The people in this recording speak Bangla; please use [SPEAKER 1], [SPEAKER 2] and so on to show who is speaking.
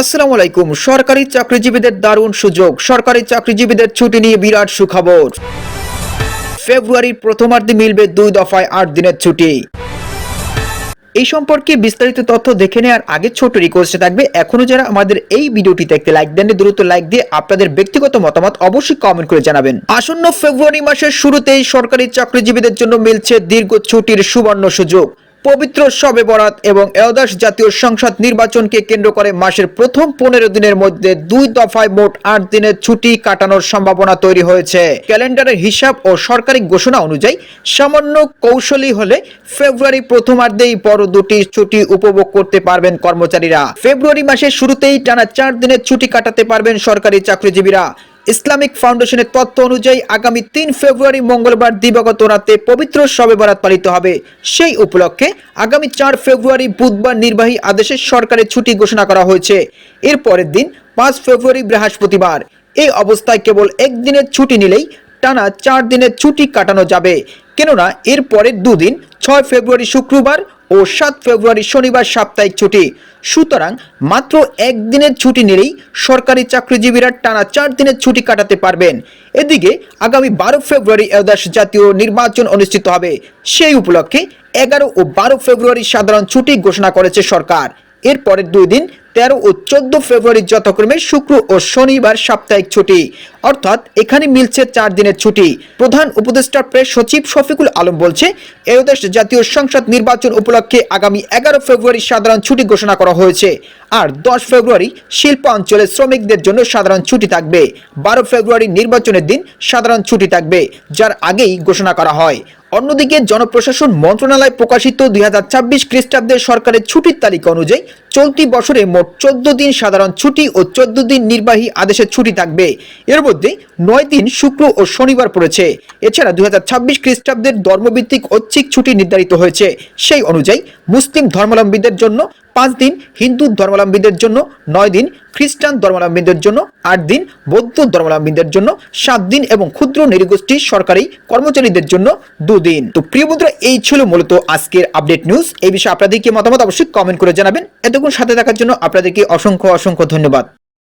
[SPEAKER 1] আসসালামু আলাইকুম। সরকারি চাকরিজীবীদের দারুণ সুযোগ। সরকারি চাকরিজীবীদের ছুটি নিয়ে বিরাট সুখবর। ফেব্রুয়ারির প্রথমার্ধে মিলবে দুই দফায় আট দিনের ছুটি। এই সম্পর্কে বিস্তারিত তথ্য দেখে নেওয়ার আগে ছোট রিকোয়েস্ট থাকবে, এখনও যারা আমাদের এই ভিডিওটি দেখতে লাইক দেন দ্রুত লাইক দিয়ে আপনাদের ব্যক্তিগত মতামত অবশ্যই কমেন্ট করে জানাবেন। আসন্ন ফেব্রুয়ারি মাসের শুরুতেই সরকারি চাকরিজীবীদের জন্য মিলছে দীর্ঘ ছুটির সুবর্ণ সুযোগ। পবিত্র শবে বরাত এবং এলদাস জাতীয় সংসদ নির্বাচনকে কেন্দ্র করে মাসের প্রথম পনেরো দিনের মধ্যে দুই দফায় মোট আট দিনের ছুটি কাটানোর সম্ভাবনা তৈরি হয়েছে। ক্যালেন্ডারের হিসাব ও সরকারি ঘোষণা অনুযায়ী সামান্য কৌশলী হলে ফেব্রুয়ারি প্রথমার্ধেই বড় দুটি ছুটি উপভোগ করতে পারবেন কর্মচারীরা। ফেব্রুয়ারি মাসের শুরুতেই টানা চার দিনের ছুটি কাটাতে পারবেন সরকারি চাকরিজীবীরা। ইসলামিক ফাউন্ডেশনের তথ্য অনুযায়ী আগামী তিন ফেব্রুয়ারি মঙ্গলবার দিবাগত রাতে পবিত্র শবে বরাত পালিত হবে। সেই উপলক্ষে আগামী চার ফেব্রুয়ারি বুধবার নির্বাহী আদেশে সরকারের ছুটি ঘোষণা করা হয়েছে। এর পরের দিন পাঁচ ফেব্রুয়ারি বৃহস্পতিবার। এই অবস্থায় কেবল একদিনের ছুটি নিলেই টানা চার দিনের ছুটি কাটানো যাবে। কেননা এর পরের দুদিন ছয় ফেব্রুয়ারি শুক্রবার ও সাত ফেব্রুয়ারি শনিবার সাপ্তাহিক ছুটি। সুতরাং মাত্র একদিনের ছুটি নিলেই সরকারি চাকরিজীবীরা টানা চার দিনের ছুটি কাটাতে পারবেন। এদিকে আগামী বারো ফেব্রুয়ারি এদাস জাতীয় নির্বাচন অনুষ্ঠিত হবে। সেই উপলক্ষে এগারো ও বারো ফেব্রুয়ারি সাধারণ ছুটি ঘোষণা করেছে সরকার। এরপরের দুই দিন তেরো ও চোদ্দ ফেব্রুয়ারি যথাক্রমে শুক্র ও শনিবার সাপ্তাহিক ছুটি। অর্থাৎ এখানে মিলছে চার দিনের ছুটি। প্রধান উপদেষ্টা প্রেস সচিব শফিকুল আলম বলছে, এরদেশ জাতীয় সংসদ নির্বাচন উপলক্ষে আগামী এগারো ফেব্রুয়ারি সাধারণ ছুটি ঘোষণা করা হয়েছে। আর দশ ফেব্রুয়ারি শিল্প অঞ্চলের শ্রমিকদের জন্য সাধারণ ছুটি থাকবে। বারো ফেব্রুয়ারি নির্বাচনের দিন সাধারণ ছুটি থাকবে, যার আগেই ঘোষণা করা হয়। অন্যদিকে জনপ্রশাসন মন্ত্রণালয় প্রকাশিত দুই হাজার ছাব্বিশ খ্রিস্টাব্দের সরকারের ছুটির তালিকা অনুযায়ী চলতি বছরে মোট চোদ্দ দিন সাধারণ ছুটি ও চোদ্দ দিন নির্বাহী আদেশের ছুটি থাকবে। এর মধ্যে নয় দিন শুক্র ও শনিবার পড়েছে। এছাড়া দুই হাজার ছাব্বিশ খ্রিস্টাব্দের ধর্মভিত্তিক ঐচ্ছিক ছুটি নির্ধারিত হয়েছে। সেই অনুযায়ী মুসলিম ধর্মাবলম্বীদের জন্য পাঁচ দিন, হিন্দু ধর্মাবলম্বীদের জন্য নয় দিন, খ্রিস্টান ধর্মাবলম্বীদের জন্য আট দিন, বৌদ্ধ ধর্মাবলম্বীদের জন্য সাত দিন এবং ক্ষুদ্র নৃগোষ্ঠী সরকারি কর্মচারীদের জন্য দুদিন তো প্রিয় বন্ধুরা, এই ছিল মূলত আজকের আপডেট নিউজ এই বিষয়ে আপনাদেরকে মতামত অবশ্যই কমেন্ট করে জানাবেন। এতক্ষণ সাথে দেখার জন্য আপনাদেরকে অসংখ্য অসংখ্য ধন্যবাদ।